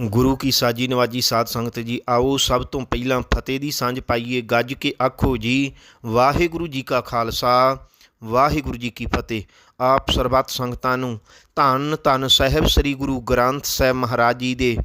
ਗੁਰੂ ਕੀ ਸਾਜੀ ਨਵਾਜੀ ਸਾਧ ਸੰਗਤ ਜੀ, ਆਓ ਸਭ ਤੋਂ ਪਹਿਲਾਂ ਫਤਿਹ ਦੀ ਸਾਂਝ ਪਾਈਏ, ਗੱਜ ਕੇ ਆਖੋ ਜੀ, ਵਾਹਿਗੁਰੂ ਜੀ ਕਾ ਖਾਲਸਾ, ਵਾਹਿਗੁਰੂ ਜੀ ਕੀ ਫਤਿਹ। ਆਪ ਸਰਬੱਤ ਸੰਗਤਾਂ ਨੂੰ ਧੰਨ ਧੰਨ ਸਾਹਿਬ ਸ੍ਰੀ ਗੁਰੂ ਗ੍ਰੰਥ ਸਾਹਿਬ ਮਹਾਰਾਜ ਜੀ ਦੇ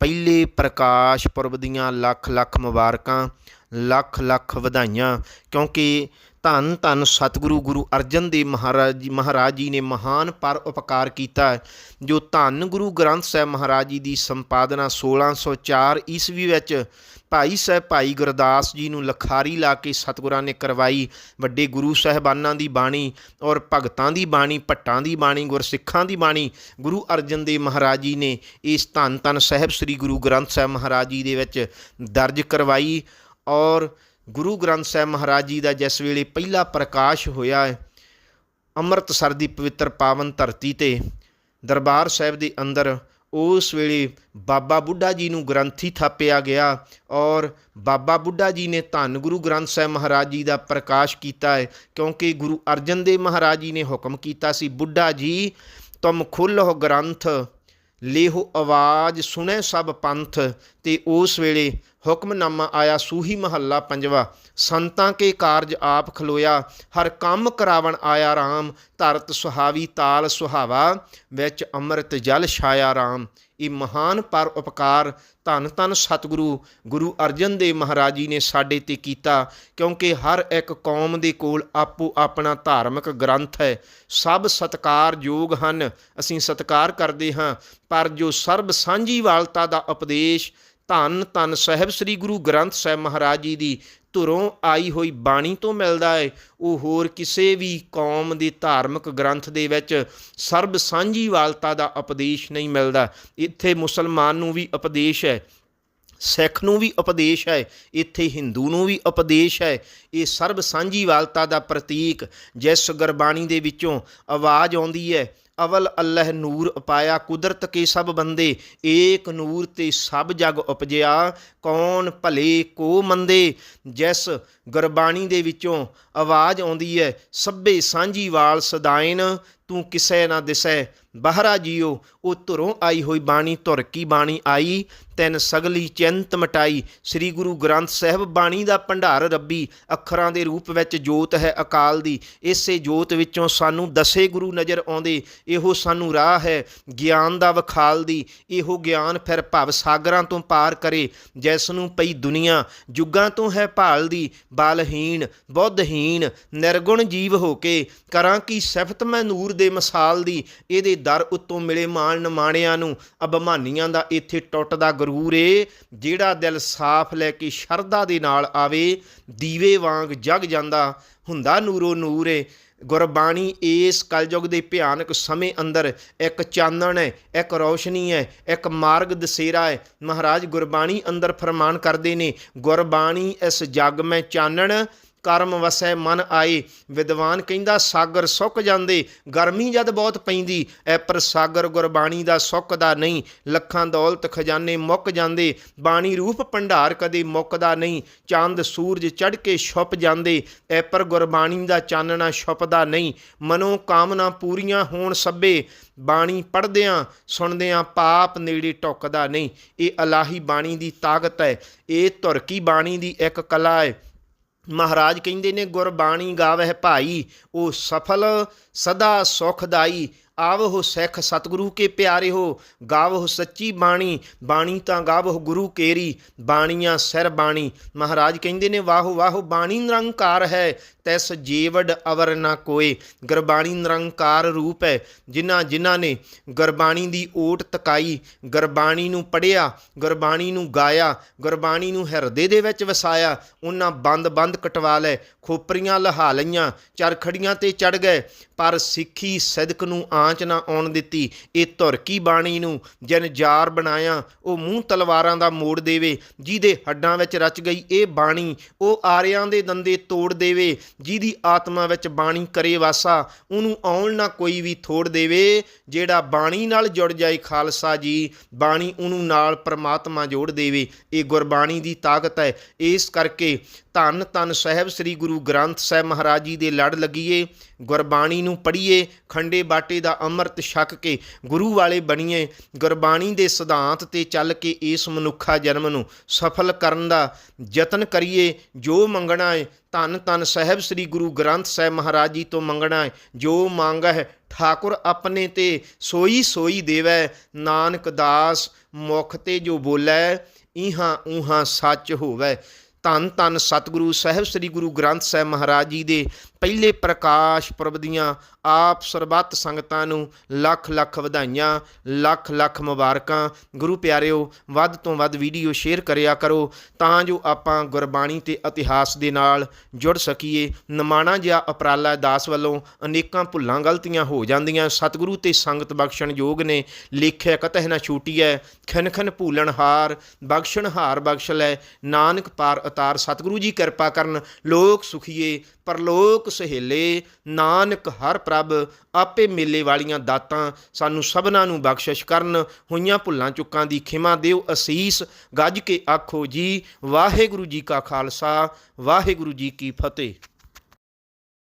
ਪਹਿਲੇ ਪ੍ਰਕਾਸ਼ ਪੁਰਬ ਦੀਆਂ ਲੱਖ ਲੱਖ ਮੁਬਾਰਕਾਂ, ਲੱਖ ਲੱਖ ਵਧਾਈਆਂ, ਕਿਉਂਕਿ ਧੰਨ ਧੰਨ ਸਤਿਗੁਰੂ ਗੁਰੂ ਅਰਜਨ ਦੇਵ ਮਹਾਰਾਜ ਜੀ ਮਹਾਰਾਜ ਜੀ ਨੇ ਮਹਾਨ ਪਰ ਉਪਕਾਰ ਕੀਤਾ ਜੋ ਧੰਨ ਗੁਰੂ ਗ੍ਰੰਥ ਸਾਹਿਬ ਮਹਾਰਾਜ ਜੀ ਦੀ ਸੰਪਾਦਨਾ 1604 ਈਸਵੀ ਵਿੱਚ ਭਾਈ ਸਾਹਿਬ ਭਾਈ ਗੁਰਦਾਸ ਜੀ ਨੂੰ ਲਖਾਰੀ ਲਾ ਕੇ ਸਤਿਗੁਰਾਂ ਨੇ ਕਰਵਾਈ। ਵੱਡੇ ਗੁਰੂ ਸਾਹਿਬਾਨਾਂ ਦੀ ਬਾਣੀ ਔਰ ਭਗਤਾਂ ਦੀ ਬਾਣੀ, ਭੱਟਾਂ ਦੀ ਬਾਣੀ, ਗੁਰਸਿੱਖਾਂ ਦੀ ਬਾਣੀ, ਗੁਰੂ ਅਰਜਨ ਦੇਵ ਮਹਾਰਾਜ ਜੀ ਨੇ ਇਸ ਧੰਨ ਧੰਨ ਸਾਹਿਬ ਸ੍ਰੀ ਗੁਰੂ ਗ੍ਰੰਥ ਸਾਹਿਬ ਮਹਾਰਾਜ ਜੀ ਦੇ ਵਿੱਚ ਦਰਜ ਕਰਵਾਈ ਔਰ ਗੁਰੂ ਗ੍ਰੰਥ ਸਾਹਿਬ ਮਹਾਰਾਜ ਜੀ ਦਾ ਜਿਸ ਵੇਲੇ ਪਹਿਲਾ ਪ੍ਰਕਾਸ਼ ਹੋਇਆ ਅੰਮ੍ਰਿਤਸਰ ਦੀ ਪਵਿੱਤਰ ਪਾਵਨ ਧਰਤੀ ਤੇ, ਦਰਬਾਰ ਸਾਹਿਬ ਦੇ ਅੰਦਰ, ਉਸ ਵੇਲੇ ਬਾਬਾ ਬੁੱਢਾ ਜੀ ਨੂੰ ਗ੍ਰੰਥੀ ਥਾਪਿਆ ਗਿਆ ਔਰ ਬਾਬਾ ਬੁੱਢਾ ਜੀ ਨੇ ਧੰਨ ਗੁਰੂ ਗ੍ਰੰਥ ਸਾਹਿਬ ਮਹਾਰਾਜ ਜੀ ਦਾ ਪ੍ਰਕਾਸ਼ ਕੀਤਾ ਹੈ, ਕਿਉਂਕਿ ਗੁਰੂ ਅਰਜਨ ਦੇਵ ਮਹਾਰਾਜ ਜੀ ਨੇ ਹੁਕਮ ਕੀਤਾ ਸੀ, ਬੁੱਢਾ ਜੀ, ਤੁਮ ਖੁੱਲ੍ਹੋ ਗ੍ਰੰਥ ਲੇਹੋ ਆਵਾਜ਼, ਸੁਣੇ ਸਭ ਪੰਥ, ਤੇ ਉਸ ਵੇਲੇ ਹੁਕਮਨਾਮਾ ਆਇਆ ਸੂਹੀ ਮਹੱਲਾ ਪੰਜਵਾ। ਸੰਤਾਂ ਕੇ ਕਾਰਜ ਆਪ ਖਲੋਇਆ, ਹਰ ਕੰਮ ਕਰਾਵਣ ਆਇਆ RAM ਧਰਤ ਸੁਹਾਵੀ ਤਾਲ ਸੁਹਾਵਾ, ਵਿੱਚ ਅੰਮ੍ਰਿਤ ਜਲ ਛਾਇਆ RAM ਇਹ ਮਹਾਨ ਪਰ ਉਪਕਾਰ ਧੰਨ ਧੰਨ ਸਤਿਗੁਰੂ, ਗੁਰੂ ਅਰਜਨ ਦੇਵ ਮਹਾਰਾਜ ਜੀ ਨੇ ਸਾਡੇ ਤੇ ਕੀਤਾ, ਕਿਉਂਕਿ ਹਰ ਇੱਕ ਕੌਮ ਦੇ ਕੋਲ ਆਪੋ ਆਪਣਾ ਧਾਰਮਿਕ ਗ੍ਰੰਥ ਹੈ। ਸਭ ਸਤਿਕਾਰਯੋਗ ਹਨ, ਅਸੀਂ ਸਤਿਕਾਰ ਕਰਦੇ ਹਾਂ, ਪਰ ਜੋ ਸਰਬ ਸਾਂਝੀਵਾਲਤਾ ਦਾ ਉਪਦੇਸ਼ ਧੰਨ ਧੰਨ ਸਾਹਿਬ ਸ੍ਰੀ ਗੁਰੂ ਗ੍ਰੰਥ ਸਾਹਿਬ ਮਹਾਰਾਜ ਜੀ ਦੀ ਧੁਰੋਂ ਆਈ ਹੋਈ ਬਾਣੀ ਤੋਂ ਮਿਲਦਾ ਹੈ ਉਹ ਹੋਰ ਕਿਸੇ ਵੀ ਕੌਮ ਦੇ ਧਾਰਮਿਕ ਗ੍ਰੰਥ ਦੇ ਵਿੱਚ ਸਰਬ ਸਾਂਝੀਵਾਲਤਾ ਦਾ ਉਪਦੇਸ਼ ਨਹੀਂ ਮਿਲਦਾ। ਇੱਥੇ ਮੁਸਲਮਾਨ ਨੂੰ ਵੀ ਉਪਦੇਸ਼ ਹੈ, ਸਿੱਖ ਨੂੰ ਵੀ ਉਪਦੇਸ਼ ਹੈ, ਇੱਥੇ ਹਿੰਦੂ ਨੂੰ ਵੀ ਉਪਦੇਸ਼ ਹੈ। ਇਹ ਸਰਬ ਸਾਂਝੀਵਾਲਤਾ ਦਾ ਪ੍ਰਤੀਕ ਜਿਸ ਗੁਰਬਾਣੀ ਦੇ ਵਿੱਚੋਂ ਆਵਾਜ਼ ਆਉਂਦੀ ਹੈ ਅਵਲ ਅੱਲਹ ਨੂਰ ਉਪਾਇਆ ਕੁਦਰਤ ਕੇ ਸਭ ਬੰਦੇ, ਏਕ ਨੂਰ ਤੇ ਸਭ ਜਗ ਉਪਜਿਆ, ਕੌਣ ਭਲੇ ਕੋ ਮੰਦੇ? ਜਿਸ ਗੁਰਬਾਣੀ ਦੇ ਵਿੱਚੋਂ ਆਵਾਜ਼ ਆਉਂਦੀ ਹੈ, ਸਭੇ ਸਾਂਝੀਵਾਲ ਸਦਾਇਨ ਤੂੰ ਕਿਸੇ ਨਾ ਦਿਸੈ, ਬਾਹਰਾ ਜੀਓ। ਉਹ ਧੁਰੋਂ ਆਈ ਹੋਈ ਬਾਣੀ, ਧੁਰ ਕੀ ਬਾਣੀ ਆਈ? ਤੈਨ ਸਗਲੀ ਚਿੰਤ ਮਟਾਈ। ਸ੍ਰੀ ਗੁਰੂ ਗ੍ਰੰਥ ਸਾਹਿਬ ਬਾਣੀ ਦਾ ਭੰਡਾਰ ਰੱਬੀ, ਅੱਖਰਾਂ ਦੇ ਰੂਪ ਵਿੱਚ ਜੋਤ ਹੈ ਅਕਾਲ ਦੀ। ਇਸੇ ਜੋਤ ਵਿੱਚੋਂ ਸਾਨੂੰ ਦਸੇ ਗੁਰੂ ਨਜ਼ਰ ਆਉਂਦੇ। ਇਹੋ ਸਾਨੂੰ ਰਾਹ ਹੈ ਗਿਆਨ ਦਾ ਵਖਾਲ ਦੀ। ਇਹੋ ਗਿਆਨ ਫਿਰ ਭਵ ਸਾਗਰਾਂ ਤੋਂ ਪਾਰ ਕਰੇ ਜਿਸ ਨੂੰ ਪਈ ਦੁਨੀਆ। ਜੁਗਾਂ ਤੋਂ ਹੈ ਭਾਲ ਦੀ, ਬਲਹੀਣ, ਬੁੱਧਹੀਣ, ਨਿਰਗੁਣ ਜੀਵ ਹੋ ਕੇ। ਕਰਾਂ ਕੀ ਸਿਫਤ ਮੈਂ ਨੂਰ ਦੇ ਮਿਸਾਲ ਦੀ, ਇਹਦੇ ਦਰ ਉੱਤੋਂ ਮਿਲੇ ਮਾਣ ਨਮਾਣਿਆਂ ਨੂੰ। ਅਭਿਮਾਨੀਆਂ ਦਾ ਇੱਥੇ ਟੁੱਟਦਾ ਗਰੂਰ ਏ, ਜਿਹੜਾ ਦਿਲ ਸਾਫ਼ ਲੈ ਕੇ ਸ਼ਰਧਾ ਦੇ ਨਾਲ ਆਵੇ, ਦੀਵੇ ਵਾਂਗ ਜਗ ਜਾਂਦਾ ਹੁੰਦਾ ਨੂਰੋ ਨੂਰ ਏ। ਗੁਰਬਾਣੀ ਇਸ ਕਲਯੁਗ ਦੇ ਭਿਆਨਕ ਸਮੇਂ ਅੰਦਰ ਇੱਕ ਚਾਨਣ ਹੈ ਇੱਕ ਰੌਸ਼ਨੀ ਹੈ ਇੱਕ ਮਾਰਗ ਦਸੇਰਾ ਹੈ ਮਹਾਰਾਜ ਗੁਰਬਾਣੀ ਅੰਦਰ ਫਰਮਾਨ ਕਰਦੇ ਨੇ, ਗੁਰਬਾਣੀ ਇਸ ਜਗ ਮੈਂ ਚਾਨਣ ਕਰਮ ਵਸੈ ਮਨ ਆਏ। ਵਿਦਵਾਨ ਕਹਿੰਦਾ, ਸਾਗਰ ਸੁੱਕ ਜਾਂਦੇ, ਗਰਮੀ ਜਦ ਬਹੁਤ ਪੈਂਦੀ, ਐ ਪਰ ਸਾਗਰ ਗੁਰਬਾਣੀ ਦਾ ਸੁੱਕਦਾ ਨਹੀਂ। ਲੱਖਾਂ ਦੌਲਤ ਖਜ਼ਾਨੇ ਮੁੱਕ ਜਾਂਦੇ, ਬਾਣੀ ਰੂਪ ਭੰਡਾਰ ਕਦੇ ਮੁੱਕਦਾ ਨਹੀਂ। ਚੰਦ ਸੂਰਜ ਚੜ ਕੇ ਛੁਪ ਜਾਂਦੇ, ਐ ਪਰ ਗੁਰਬਾਣੀ ਦਾ ਚਾਨਣਾ ਛੁਪਦਾ ਨਹੀਂ। ਮਨੋ ਕਾਮਨਾ ਪੂਰੀਆਂ ਹੋਣ ਸਭੇ, ਬਾਣੀ ਪੜਦਿਆਂ ਸੁਣਦਿਆਂ ਪਾਪ ਨੇੜੇ ਟੁੱਕਦਾ ਨਹੀਂ। ਇਹ ਅਲਾਹੀ ਬਾਣੀ ਦੀ ਤਾਕਤ ਹੈ ਇਹ ਧੁਰ ਕੀ ਬਾਣੀ ਦੀ ਇੱਕ ਕਲਾ ਹੈ ਮਹਾਰਾਜ ਕਹਿੰਦੇ ਨੇ ਗੁਰਬਾਣੀ ਗਾਵਹਿ ਭਾਈ ਉਹ ਸਫਲ ਸਦਾ ਸੁਖਦਾਈ। ਆਵਹੁ ਸਿੱਖ ਸਤਿਗੁਰੂ ਕੇ ਪਿਆਰੇ ਹੋ ਗਾਵਹੁ ਸੱਚੀ ਬਾਣੀ ਬਾਣੀ ਤਾਂ ਗਾਵਹੁ ਗੁਰੂ ਕੇਰੀ, ਬਾਣੀਆਂ ਸਿਰ ਬਾਣੀ। ਮਹਾਰਾਜ ਕਹਿੰਦੇ ਨੇ, ਵਾਹੋ ਵਾਹੋ, ਬਾਣੀ ਨਿਰੰਕਾਰ ਹੈ, ਤੈਸ ਜੀਵੜ ਅਵਰ ਨਾ ਕੋਏ। ਗੁਰਬਾਣੀ ਨਿਰੰਕਾਰ ਰੂਪ ਹੈ, ਜਿਨ੍ਹਾਂ ਜਿਨ੍ਹਾਂ ਨੇ ਗੁਰਬਾਣੀ ਦੀ ਓਟ ਤਕਾਈ, ਗੁਰਬਾਣੀ ਨੂੰ ਪੜਿਆ ਗੁਰਬਾਣੀ ਨੂੰ ਗਾਇਆ, ਗੁਰਬਾਣੀ ਨੂੰ ਹਿਰਦੇ ਦੇ ਵਿੱਚ ਵਸਾਇਆ, ਉਹਨਾਂ ਬੰਦ ਬੰਦ ਕਟਵਾ ਲੈ ਖੋਪਰੀਆਂ ਲਹਾ ਲਈਆਂ, ਚਰਖੜੀਆਂ ਤੇ ਚੜ ਗਏ, ਪਰ ਸਿੱਖੀ ਸਦਕ ਨੂੰ ਆ ਆਂਚ ਨਾ ਆਉਣ ਦਿੱਤੀ। ਇਹ ਧੁਰ ਕੀ ਬਾਣੀ ਨੂੰ ਜਨ ਜਾਰ ਬਣਾਇਆ। ਉਹ ਮੂੰਹ ਤਲਵਾਰਾਂ ਦਾ ਮੋੜ ਦੇਵੇ, ਜਿਹਦੇ ਹੱਡਾਂ ਵਿੱਚ ਰਚ ਗਈ ਇਹ ਬਾਣੀ, ਉਹ ਆਰਿਆਂ ਦੇ ਦੰਦੇ ਤੋੜ ਦੇਵੇ, ਜਿਹਦੀ ਆਤਮਾ ਵਿੱਚ ਬਾਣੀ ਕਰੇ ਵਾਸਾ, ਉਹਨੂੰ ਆਉਣ ਨਾ ਕੋਈ ਵੀ ਥੋੜ ਦੇਵੇ। ਜਿਹੜਾ ਬਾਣੀ ਨਾਲ ਜੁੜ ਜਾਏ ਖਾਲਸਾ ਜੀ, ਬਾਣੀ ਉਹਨੂੰ ਨਾਲ ਪਰਮਾਤਮਾ ਜੋੜ ਦੇਵੇ। ਇਹ ਗੁਰਬਾਣੀ ਦੀ ਤਾਕਤ ਹੈ। ਇਸ ਕਰਕੇ ਧੰਨ ਧੰਨ ਸਾਹਿਬ ਸ੍ਰੀ ਗੁਰੂ ਗ੍ਰੰਥ ਸਾਹਿਬ ਮਹਾਰਾਜ ਜੀ ਦੇ ਲੜ ਲੱਗੀਏ, ਗੁਰਬਾਣੀ ਨੂੰ ਪੜ੍ਹੀਏ, ਖੰਡੇ ਬਾਟੇ ਦਾ ਅੰਮ੍ਰਿਤ ਛਕ ਕੇ ਗੁਰੂ ਵਾਲੇ ਬਣੀਏ, ਗੁਰਬਾਣੀ ਦੇ ਸਿਧਾਂਤ ਤੇ ਚੱਲ ਕੇ ਇਸ ਮਨੁੱਖਾ ਜਨਮ ਨੂੰ ਸਫਲ ਕਰਨ ਦਾ ਯਤਨ ਕਰੀਏ, ਜੋ ਮੰਗਣਾ ਹੈ ਧੰਨ ਧੰਨ ਸਾਹਿਬ ਸ੍ਰੀ ਗੁਰੂ ਗ੍ਰੰਥ ਸਾਹਿਬ ਮਹਾਰਾਜ ਜੀ ਤੋਂ ਮੰਗਣਾ ਹੈ ਜੋ ਮੰਗ ਹੈ ਠਾਕੁਰ ਆਪਣੇ ਤੇ, ਸੋਈ ਸੋਈ ਦੇਵੈ, ਨਾਨਕ ਦਾਸ ਮੁਖ ਤੇ ਜੋ ਬੋਲੇ, ਇਹਾਂ ਉਹਾਂ ਸੱਚ ਹੋਵੇ। ਧੰਨ ਧੰਨ ਸਤਿਗੁਰੂ ਸਾਹਿਬ ਸ੍ਰੀ ਗੁਰੂ ਗ੍ਰੰਥ ਸਾਹਿਬ ਮਹਾਰਾਜ ਜੀ ਦੇ ਪਹਿਲੇ ਪ੍ਰਕਾਸ਼ ਪੁਰਬ ਦੀਆਂ ਆਪ ਸਰਬੱਤ ਸੰਗਤਾਂ ਨੂੰ ਲੱਖ ਲੱਖ ਵਧਾਈਆਂ, ਲੱਖ ਲੱਖ ਮੁਬਾਰਕਾਂ। ਗੁਰੂ ਪਿਆਰਿਓ, ਵੱਧ ਤੋਂ ਵੱਧ ਵੀਡੀਓ ਸ਼ੇਅਰ ਕਰਿਆ ਕਰੋ ਤਾਂ ਜੋ ਆਪਾਂ ਗੁਰਬਾਣੀ ਤੇ ਇਤਿਹਾਸ ਦੇ ਨਾਲ ਜੁੜ ਸਕੀਏ। ਨਮਾਣਾ ਜਿਹਾ ਅਪਰਾਲਾ ਦਾਸ ਵੱਲੋਂ ਅਨੇਕਾਂ ਭੁੱਲਾਂ ਗਲਤੀਆਂ ਹੋ ਜਾਂਦੀਆਂ। ਸਤਿਗੁਰੂ ਤੇ ਸੰਗਤ ਬਖਸ਼ਣ ਯੋਗ ਨੇ ਲਿਖਿਆ ਕਤਹਿ ਨਾ ਛੂਟੀ ਹੈ ਖਨ ਖਨ ਭੂਲਣ ਹਾਰ, ਬਖਸ਼ਣ ਹਾਰ ਬਖਸ਼ ਲੈ, ਨਾਨਕ ਪਾਰ ਅਤਾਰ ਸਤਿਗੁਰੂ ਜੀ ਕਿਰਪਾ ਕਰਨ, ਲੋਕ ਸੁਖੀਏ ਪਰਲੋਕ ਸਹੇਲੇ, ਨਾਨਕ ਹਰ ਪ੍ਰਭ, ਆਪੇ ਮੇਲੇ ਵਾਲੀਆਂ ਦਾਤਾਂ ਸਾਨੂੰ ਸਭਨਾਂ ਨੂੰ ਬਖਸ਼ਿਸ਼ ਕਰਨ, ਹੋਈਆਂ ਭੁੱਲਾਂ ਚੁੱਕਾਂ ਦੀ ਖਿਮਾ ਦਿਓ ਅਸੀਸ। ਗੱਜ ਕੇ ਆਖੋ ਜੀ, ਵਾਹਿਗੁਰੂ ਜੀ ਕਾ ਖਾਲਸਾ, ਵਾਹਿਗੁਰੂ ਜੀ ਕੀ ਫਤਿਹ।